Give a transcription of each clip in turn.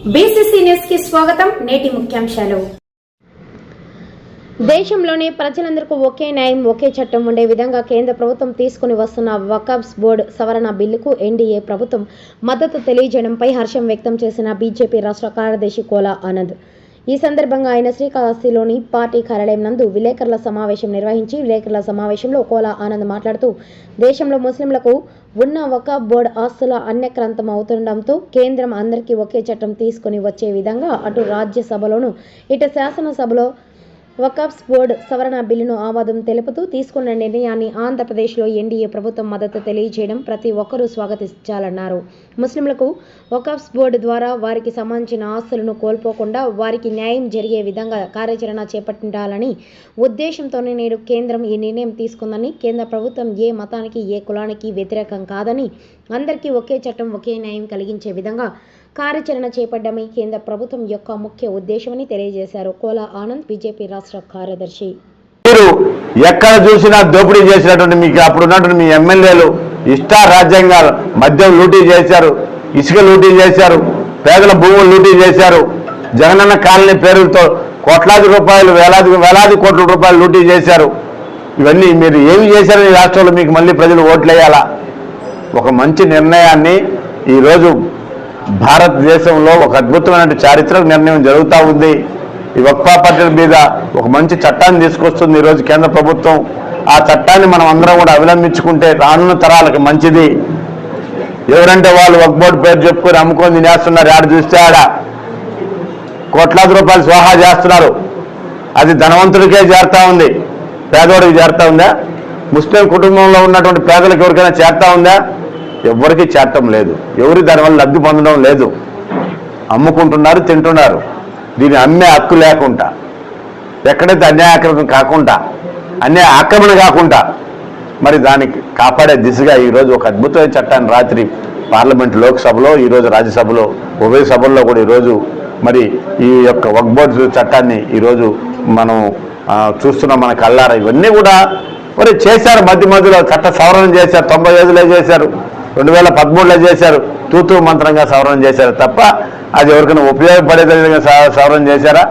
కి స్వాగతం నేటి ముఖ్యాంశాలు. దేశంలోనే ప్రజలందరికీ ఒకే న్యాయం ఒకే చట్టం ఉండే విధంగా కేంద్ర ప్రభుత్వం తీసుకుని వస్తున్న వకబ్స్ బోర్డు సవరణ బిల్లుకు ఎన్డీఏ ప్రభుత్వం మద్దతు తెలియజేయడంపై హర్షం వ్యక్తం చేసిన బీజేపీ రాష్ట్ర కార్యదర్శి కోలా ఆనంద్. ఈ సందర్భంగా ఆయన శ్రీకాళహస్తిలోని పార్టీ కార్యాలయం నందు విలేకరుల సమావేశం నిర్వహించి విలేకరుల సమావేశంలో కోలా ఆనంద్ మాట్లాడుతూ దేశంలో ముస్లింలకు ఉన్న ఒక బోర్డు ఆస్తుల అన్యక్రాంతం అవుతుండటంతో కేంద్రం అందరికీ ఒకే చట్టం తీసుకొని వచ్చే విధంగా అటు రాజ్యసభలోను ఇటు శాసనసభలో వకాఫ్స్ బోర్డు సవరణ బిల్లును ఆమోదం తెలుపుతూ తీసుకున్న నిర్ణయాన్ని ఆంధ్రప్రదేశ్లో ఎన్డీఏ ప్రభుత్వం మద్దతు తెలియజేయడం ప్రతి ఒక్కరూ స్వాగతించాలన్నారు. ముస్లింలకు వకాఫ్స్ బోర్డు ద్వారా వారికి సంబంధించిన ఆస్తులను కోల్పోకుండా వారికి న్యాయం జరిగే విధంగా కార్యాచరణ చేపట్టాలని ఉద్దేశంతోనే నేడు కేంద్రం ఈ నిర్ణయం తీసుకుందని కేంద్ర ప్రభుత్వం ఏ మతానికి ఏ కులానికి వ్యతిరేకం కాదని అందరికీ ఒకే చట్టం ఒకే న్యాయం కలిగించే విధంగా కార్యాచరణ చేపట్టడమే కేంద్ర ప్రభుత్వం యొక్క ముఖ్య ఉద్దేశమని తెలియజేశారు. కోలా ఆనంద్ బీజేపీ రాష్ట్ర కార్యదర్శి. మీరు ఎక్కడ చూసినా దోపిడీ చేసినటువంటి మీకు అప్పుడు ఉన్నటువంటి మీ ఎమ్మెల్యేలు ఇష్టారాజ్యంగా మద్యం లూటీ చేశారు ఇసుక లూటీ చేశారు పేదల భూములు లూటీ చేశారు జగనన్న కాలనీ పేరుతో కోట్లాది రూపాయలు వేలాది వేలాది కోట్ల రూపాయలు లూటీ చేశారు. ఇవన్నీ మీరు ఏమి చేశారు ఈ రాష్ట్రంలో? మీకు మళ్ళీ ప్రజలు ఓట్లు వేయాలా ఒక మంచి నిర్ణయాన్ని ఈరోజు భారతదేశంలో ఒక అద్భుతమైన చారిత్రక నిర్ణయం జరుగుతూ ఉంది. ఈ వక్ఫా పట్టణ మీద ఒక మంచి చట్టాన్ని తీసుకొస్తుంది ఈరోజు కేంద్ర ప్రభుత్వం. ఆ చట్టాన్ని మనం అందరం కూడా అవలంబించుకుంటే రానున్న తరాలకు మంచిది. ఎవరంటే వాళ్ళు వక్ బోర్డు పేరు చెప్పుకొని అమ్ముకొని తినేస్తున్నారు. ఆడ చూస్తే ఆడ కోట్లాది రూపాయలు స్వాహా చేస్తున్నారు. అది ధనవంతుడికే చేరుతా ఉంది. పేదోడికి చేరుతా ఉందా? ముస్లిం కుటుంబంలో ఉన్నటువంటి పేదలకు ఎవరికైనా చేరుతా ఉందా? ఎవరికి చేరటం లేదు. ఎవరి దానివల్ల లబ్ధి పొందడం లేదు. అమ్ముకుంటున్నారు తింటున్నారు. దీన్ని అమ్మే హక్కు లేకుండా ఎక్కడైతే అన్యాయకరం కాకుండా అన్యాయ ఆక్రమణ కాకుండా మరి దానికి కాపాడే దిశగా ఈరోజు ఒక అద్భుతమైన చట్టాన్ని రాత్రి పార్లమెంట్ లోక్సభలో ఈరోజు రాజ్యసభలో ఉభయ సభల్లో కూడా ఈరోజు మరి ఈ యొక్క వక్ బోర్డు చట్టాన్ని ఈరోజు మనం చూస్తున్నాం మన కళ్ళారా. ఇవన్నీ కూడా మరి చేశారు మధ్య మధ్యలో చట్ట సవరణ చేశారు తొంభై ఐదులో చేశారు. రెండు వేల పదమూడులో చేశారు. తూతూ మంత్రంగా సవరణ చేశారు తప్ప అది ఎవరికైనా ఉపయోగపడే విధంగా సవరణ చేశారా?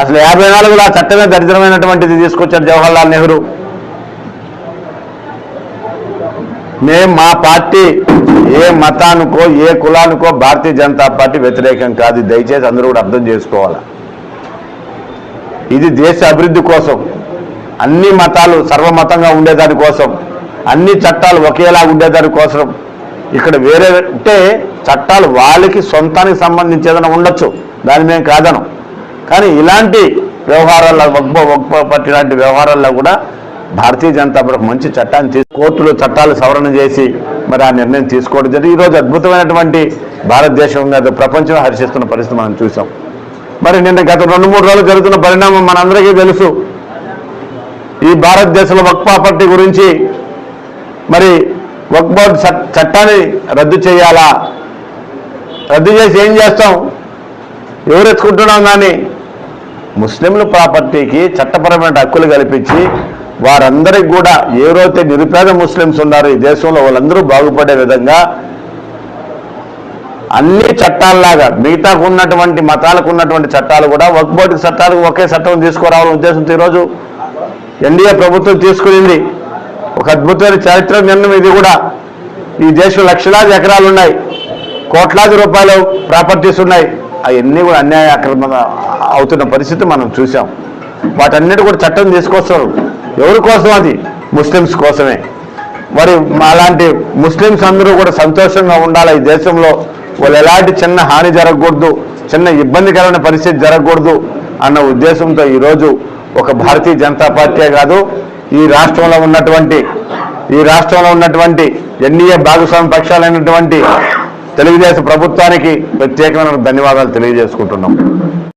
అసలు యాభై నాలుగులో ఆ చట్టమే దరిద్రమైనటువంటిది తీసుకొచ్చారు జవహర్లాల్ నెహ్రూ. మేము మా పార్టీ ఏ మతానికో ఏ కులానికో భారతీయ జనతా పార్టీ వ్యతిరేకం కాదు. దయచేసి అందరూ కూడా అర్థం చేసుకోవాలి? ఇది దేశ అభివృద్ధి కోసం. అన్ని మతాలు సర్వమతంగా ఉండేదాని కోసం. అన్ని చట్టాలు ఒకేలా ఉండేదాని కోసం ఇక్కడ వేరే అంటే చట్టాలు వాళ్ళకి సొంతానికి సంబంధించి ఏదైనా ఉండొచ్చు. దాని మేము కాదనం. కానీ ఇలాంటి వ్యవహారాల్లో వగ్బ వగ్బ పట్టి లాంటి వ్యవహారాల్లో కూడా భారతీయ జనతా పార్టీ మంచి చట్టాన్ని తీసు కోర్టులో చట్టాలు సవరణ చేసి మరి ఆ నిర్ణయం తీసుకోవడం జరిగింది. ఈరోజు అద్భుతమైనటువంటి భారతదేశం మీద ప్రపంచం హర్షిస్తున్న పరిస్థితి మనం చూసాం. మరి నిన్న గత రెండు మూడు రోజులు జరుగుతున్న పరిణామం మనందరికీ తెలుసు. ఈ భారతదేశంలో వక్పా పార్టీ గురించి మరి వక్ బోర్డు చట్టాన్ని రద్దు చేయాలా? రద్దు చేసి ఏం చేస్తాం? ఎవరు ఎత్తుకుంటున్నాం కానీ ముస్లింల ప్రాపర్టీకి చట్టపరమైన హక్కులు కల్పించి వారందరికి కూడా ఎవరైతే నిరుపేద ముస్లిమ్స్ ఉన్నారో ఈ దేశంలో వాళ్ళందరూ బాగుపడే విధంగా అన్ని చట్టాల్లాగా మిగతాకు ఉన్నటువంటి మతాలకు ఉన్నటువంటి చట్టాలు కూడా వర్క్ బోర్డు చట్టాలకు ఒకే చట్టం తీసుకురావాలనే ఉద్దేశంతో ఈరోజు ఎన్డీఏ ప్రభుత్వం తీసుకునింది. ఒక అద్భుతమైన చారిత్రక నిర్ణయం ఇది కూడా. ఈ దేశం లక్షలాది ఎకరాలు ఉన్నాయి. కోట్లాది రూపాయలు ప్రాపర్టీస్ ఉన్నాయి. అవన్నీ కూడా అన్యాయ అక్రమ అవుతున్న పరిస్థితి మనం చూసాం వాటన్నిటి కూడా చట్టం తీసుకొస్తారు. ఎవరి కోసం అది? ముస్లిమ్స్ కోసమే. మరి అలాంటి ముస్లిమ్స్ అందరూ కూడా సంతోషంగా ఉండాలి. ఈ దేశంలో వాళ్ళు ఎలాంటి చిన్న హాని జరగకూడదు చిన్న ఇబ్బందికరమైన పరిస్థితి జరగకూడదు అన్న ఉద్దేశంతో ఈరోజు ఒక భారతీయ జనతా పార్టీ కాదు ఈ రాష్ట్రంలో ఉన్నటువంటి ఈ రాష్ట్రంలో ఉన్నటువంటి ఎన్డీఏ భాగస్వామి పక్షాలైనటువంటి తెలుగుదేశం ప్రభుత్వానికి ప్రత్యేకమైన ధన్యవాదాలు తెలియజేసుకుంటున్నాం.